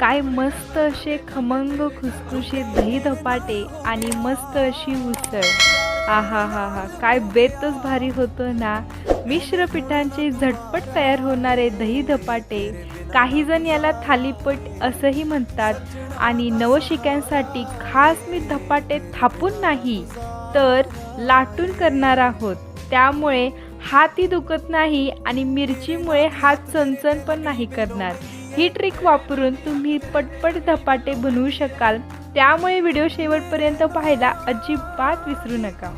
काय मस्त असे खमंग खुसखुशीत दही धपाटे आणि मस्त अशी उसळ. आहा हा हा काय बेतच भारी होतं ना. मिश्र पिठांचे झटपट तयार होणारे दही धपाटे. काही जण याला थालीपट असंही म्हणतात आणि नवशिक्यांसाठी खास मी धपाटे थापून नाही तर लाटून करणार आहोत. त्यामुळे हातही दुखत नाही आणि मिरचीमुळे हात चणचण पण नाही करणार. ही ट्रिक वापरून तुम्ही पटपट धपाटे बनवू शकाल. त्यामुळे व्हिडिओ शेवटपर्यंत पाहायला अजिबात विसरू नका.